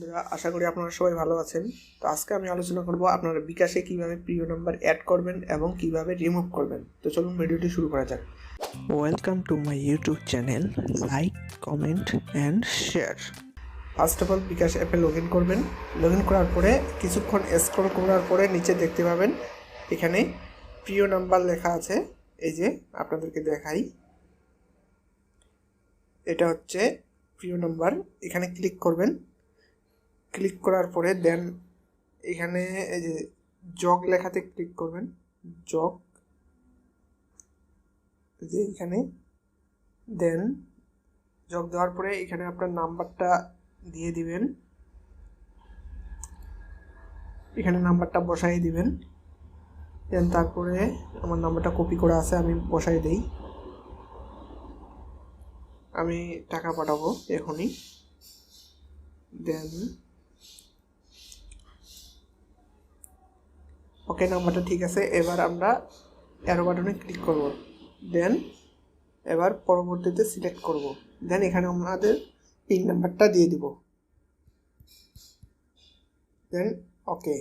বন্ধুরা আশা করি আপনারা সবাই ভালো আছেন। তো আজকে আমি আলোচনা করব আপনারা বিকাশে কীভাবে প্রিয় নাম্বার অ্যাড করবেন এবং কীভাবে রিমুভ করবেন। তো চলুন ভিডিওটি শুরু করা যাক। Welcome to my YouTube channel like comment and share first of all bKash অ্যাপে লগ ইন করবেন। লগ ইন করার পরে কিছুক্ষণ স্ক্রল করার পরে নিচে দেখতে পাবেন এখানে প্রিয় নাম্বার লেখা আছে। এই যে আপনাদেরকে দেখাই। এটা হচ্ছে প্রিয় নাম্বার এখানে ক্লিক করবেন। ক্লিক করার পরে দেন এখানে এই যে জগ লেখাতে ক্লিক করবেন। জগ যে এখানে। দেন জগ দেওয়ার পরে এখানে আপনার নাম্বারটা দিয়ে দিবেন। এখানে নাম্বারটা বসাই দিবেন। দেন তারপরে আমার নাম্বারটা কপি করা আছে, আমি বসাই দেই। আমি টাকা পাঠাবো এখনই। দেন ওকে নাম্বারটা ঠিক আছে। এবার আমরা অ্যারো বাটনে ক্লিক করব। দেন এবার পরবর্তীতে সিলেক্ট করব। দেন এখানে আমাদের পিন নাম্বারটা দিয়ে দিব। দেন ওকে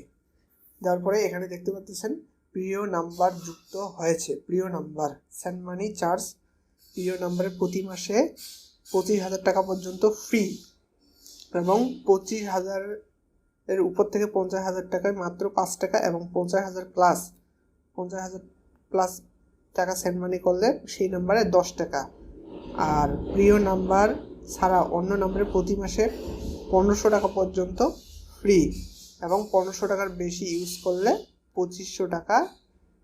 দেওয়ার পরে এখানে দেখতে পাচ্ছেন, প্রিয় নাম্বার যুক্ত হয়েছে। প্রিয় নাম্বার সেন্ড মানি চার্জ প্রিয় নাম্বারে প্রতি মাসে পঁচিশ হাজার টাকা পর্যন্ত ফ্রি এবং পঁচিশ হাজার এর উপর থেকে পঞ্চাশ হাজার টাকায় মাত্র পাঁচ টাকা এবং পঞ্চাশ হাজার প্লাস পঞ্চাশ হাজার প্লাস টাকা সেন্ড মানি করলে সেই নাম্বারে দশ টাকা। আর প্রিয় নাম্বার ছাড়া অন্য নাম্বারে প্রতি মাসে পনেরোশো টাকা পর্যন্ত ফ্রি এবং পনেরোশো টাকার বেশি ইউজ করলে পঁচিশশো টাকা,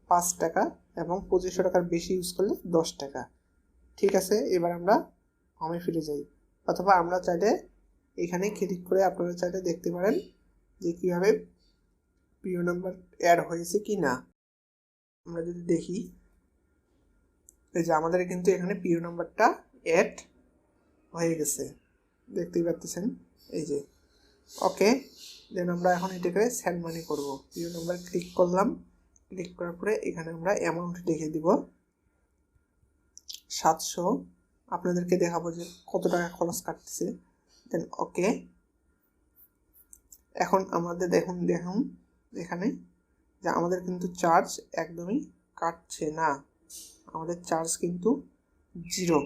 পাঁচ টাকা এবং পঁচিশশো টাকার বেশি ইউজ করলে দশ টাকা। ঠিক আছে, এবার আমরা হোমে ফিরে যাই। অথবা আমরা চাইলে এখানে ক্লিক করে আপনারা চাইলে দেখতে পারেন। যে কীভাবে প্রিয় নাম্বার অ্যাড হয়েছে কি না। আমরা যদি দেখি যে আমাদের কিন্তু এখানে প্রিয় নাম্বারটা অ্যাড হয়ে গেছে। দেখতেই পাচ্ছেন? এই যে ওকে দেন আমরা এখন এটাকে সেন্ড মানি করব। প্রিয় নাম্বার ক্লিক করলাম ক্লিক করার পরে এখানে আমরা অ্যামাউন্ট লিখে দিব। সাতশো। আপনাদেরকে দেখাবো যে কত টাকা খরচ কাটতেছে। দেন ওকে এখন আমাদের দেখুন দেখুন, এখানে যে আমাদের কিন্তু চার্জ একদমই কাটছে না। আমাদের চার্জ কিন্তু জিরো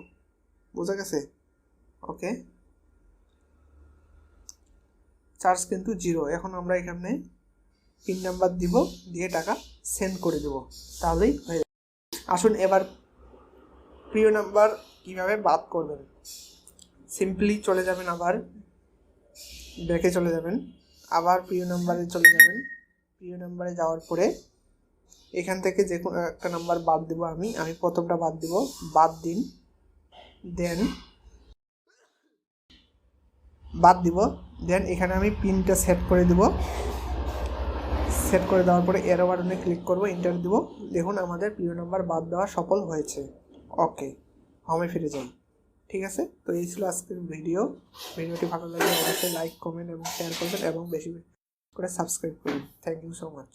বোঝা গেছে? ওকে চার্জ কিন্তু জিরো এখন আমরা এখানে পিন নাম্বার দিব, দিয়ে টাকা সেন্ড করে দেব। তাহলেই হয়ে আসুন এবার প্রিয় নাম্বার কীভাবে বাদ করবেন? সিম্পলি চলে যাবেন আবার, ব্যাকে চলে যাবেন। আবার প্রিয় নাম্বারে চলে যাবেন। প্রিয় নাম্বারে যাওয়ার পরে এখান থেকে যে কোনো একটা নাম্বার বাদ দেবো আমি। আমি প্রথমটা বাদ দিব। বাদ দিন। দেন বাদ দিব। দেন এখানে আমি পিনটা সেট করে দিব। সেট করে দেওয়ার পরে এরো বাটনে ক্লিক করব ইন্টার দিব। দেখুন আমাদের প্রিয় নাম্বার বাদ দেওয়া সফল হয়েছে। ওকে হোমে ফিরে যাই। ঠিক আছে? তো এই ছিল আজকের ভিডিও ভিডিওটি ভালো লাগলে অবশ্যই লাইক কমেন্ট এবং শেয়ার করবেন এবং বেশি করে সাবস্ক্রাইব করুন থ্যাংক ইউ সো মাচ